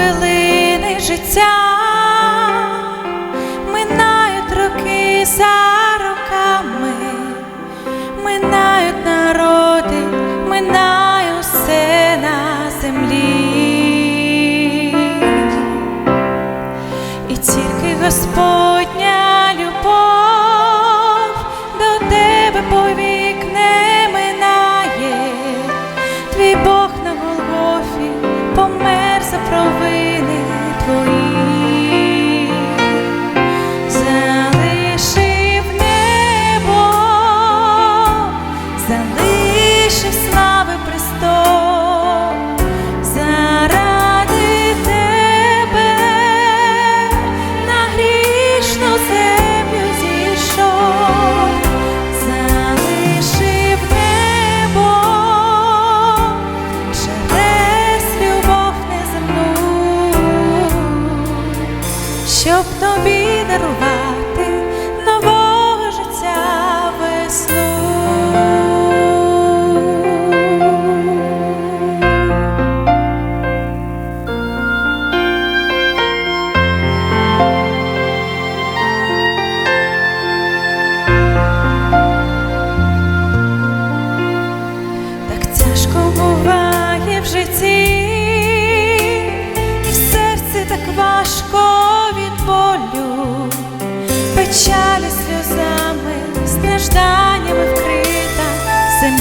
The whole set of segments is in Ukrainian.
хвилини життя минають роки за роками, минають народи, минає все на землі. щоб тобі дарувати.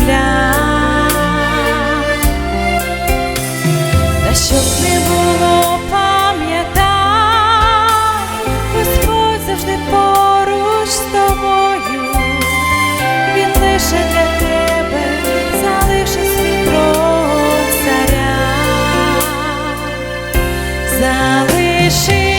земля, та щоб не було пам'ятай, Господь завжди поруч з тобою, він лише для тебе залишив свій кров царя, залишив.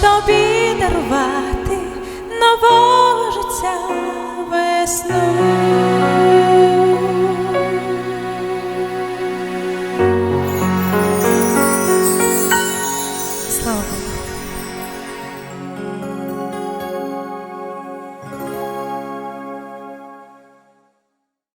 тобі дарувати нового життя весну.